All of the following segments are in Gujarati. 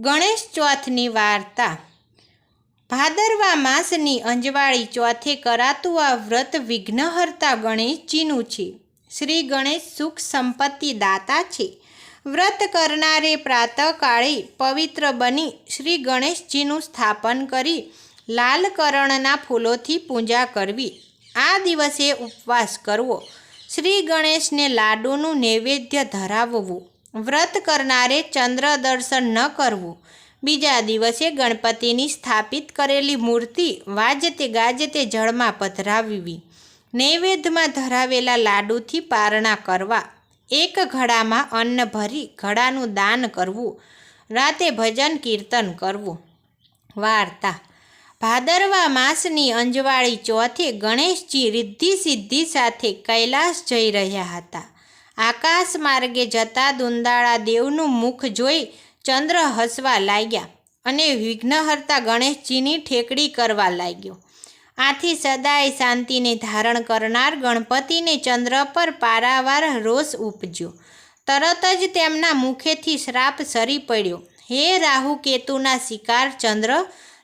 ગણેશ ચોથની વાર્તા. ભાદરવા માસની અંજવાળી ચોથે કરાતું આ વ્રત વિઘ્નહર્તા ગણેશજીનું છે. શ્રી ગણેશ સુખ સંપત્તિ દાતા છે. વ્રત કરનારે પ્રાતઃકાળે પવિત્ર બની શ્રી ગણેશજીનું સ્થાપન કરી લાલ કરણના ફૂલોથી પૂજા કરવી. આ દિવસે ઉપવાસ કરવો. શ્રી ગણેશને લાડુનું નૈવેદ્ય ધરાવવું. વ્રત કરનારે ચંદ્ર દર્શન ન કરવું. બીજા દિવસે ગણપતિની સ્થાપિત કરેલી મૂર્તિ વાજતે ગાજતે જળમાં પધરાવવી. નૈવેદ્યમાં ધરાવેલા લાડુથી પારણા કરવા. એક ઘડામાં અન્ન ભરી ઘડાનું દાન કરવું. રાતે ભજન કીર્તન કરવું. વાર્તા. ભાદરવા માસની અંજવાળી ચોથે ગણેશજી રિદ્ધિ સિદ્ધિ સાથે કૈલાસ જઈ રહ્યા હતા. આકાશ માર્ગે જતા દુંદાળા દેવનું મુખ જોઈ ચંદ્ર હસવા લાગ્યા અને વિઘ્નહર્તા ગણેશજીની ઠેકડી કરવા લાગ્યો. આથી સદાય શાંતિને ધારણ કરનાર ગણપતિને ચંદ્ર પર પારાવાર રોષ ઉપજ્યો. તરત જ તેમના મુખેથી શ્રાપ સરી પડ્યો. હે રાહુ કેતુના શિકાર ચંદ્ર,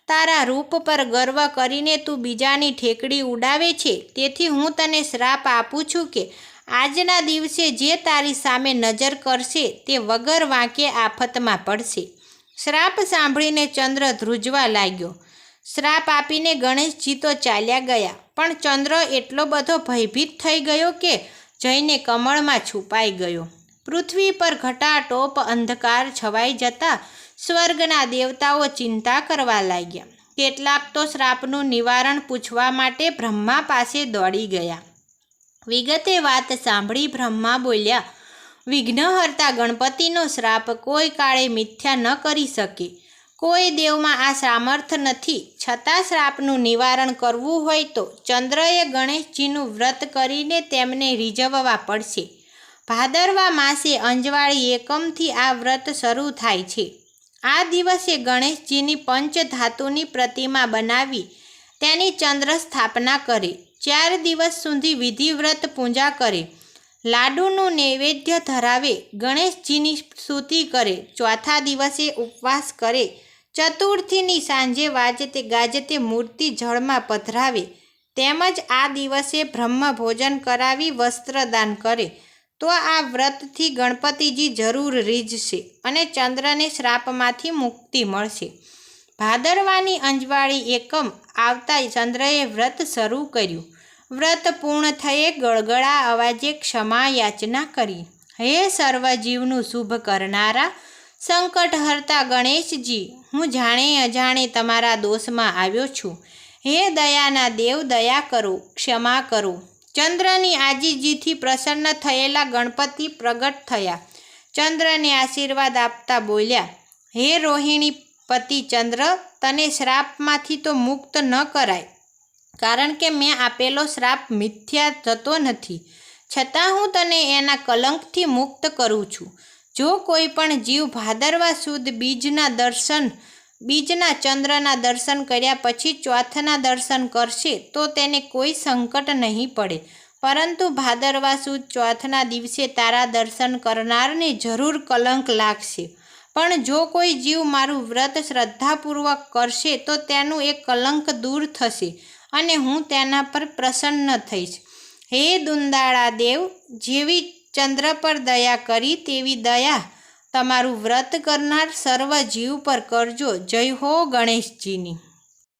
તારા રૂપ પર ગર્વ કરીને તું બીજાની ઠેકડી ઉડાવે છે? તેથી હું તને શ્રાપ આપું છું કે આજના દિવસે જે તારી સામે નજર કરશે તે વગર વાંકે આફતમાં પડશે. શ્રાપ સાંભળીને ચંદ્ર ધ્રુજવા લાગ્યો. શ્રાપ આપીને ગણેશજી તો ચાલ્યા ગયા, પણ ચંદ્ર એટલો બધો ભયભીત થઈ ગયો કે જઈને કમળમાં છુપાઈ ગયો. પૃથ્વી પર ઘટાટોપ અંધકાર છવાઈ જતા સ્વર્ગના દેવતાઓ ચિંતા કરવા લાગ્યા. કેટલાક તો શ્રાપનું નિવારણ પૂછવા માટે બ્રહ્મા પાસે દોડી ગયા. વિગતે વાત સાંભળી બ્રહ્મા બોલ્યા વિઘ્નહર્તા ગણપતિનો શ્રાપ કોઈ કાળે મિથ્યા ન કરી શકે. કોઈ દેવમાં આ સામર્થ્ય નથી. છતાં શ્રાપનું નિવારણ કરવું હોય તો ચંદ્રએ ગણેશજીનું વ્રત કરીને તેમને રીઝવવા પડશે. ભાદરવા માસે અંજવાળી એકમથી આ વ્રત શરૂ થાય છે. આ દિવસે ગણેશજીની પંચ ધાતુની પ્રતિમા બનાવી તેની ચંદ્ર સ્થાપના કરે. ચાર દિવસ સુધી વિધિવ્રત પૂજા કરે. લાડુનું નૈવેદ્ય ધરાવે, ગણેશજીની સ્તુતિ કરે, ચોથા દિવસે ઉપવાસ કરે. ચતુર્થીની સાંજે વાજતે ગાજતે મૂર્તિ જળમાં પધરાવે. તેમજ આ દિવસે બ્રહ્મ ભોજન કરાવી વસ્ત્રદાન કરે. તો આ વ્રતથી ગણપતિજી જરૂર રીઝશે અને ચંદ્રને શ્રાપમાંથી મુક્તિ મળશે. ભાદરવાની અંજવાળી એકમ આવતા ચંદ્રએ વ્રત શરૂ કર્યું. વ્રત પૂર્ણ થયે ગળગળા અવાજે ક્ષમા યાચના કરી. હે સર્વજીવનું શુભ કરનારા, સંકટ હરતા ગણેશજી, હું જાણે અજાણે તમારા દોષમાં આવ્યો છું. હે દયાના દેવ, દયા કરો, ક્ષમા કરો. ચંદ્રની આજીજીથી પ્રસન્ન થયેલા ગણપતિ પ્રગટ થયા. ચંદ્રને આશીર્વાદ આપતા બોલ્યા, હે રોહિણી પતિ ચંદ્ર, તને શ્રાપમાંથી તો મુક્ત ન કરાય. કારણ કે મેં આપેલો શ્રાપ મિથ્યા થતો નથી. છતાં હું તને એના કલંકથી મુક્ત કરું છું. જો કોઈ પણ જીવ ભાદરવા સુદ બીજના દર્શન, બીજના ચંદ્રના દર્શન કર્યા પછી ચોથના દર્શન કરશે, તો તેને કોઈ સંકટ નહીં પડે. પરંતુ ભાદરવા સુદ ચોથના દિવસે તારા દર્શન કરનારને જરૂર કલંક લાગશે. પણ જો કોઈ જીવ મારું વ્રત શ્રદ્ધાપૂર્વક કરશે, તો તેનું એ કલંક દૂર થશે. અને હું તેના પર પ્રસન્ન થઈશ. હે દુંદાળા દેવ, જેવી ચંદ્ર પર દયા કરી તેવી દયા તમારું વ્રત કરનાર સર્વ જીવ પર કરજો. જય હો ગણેશજીની.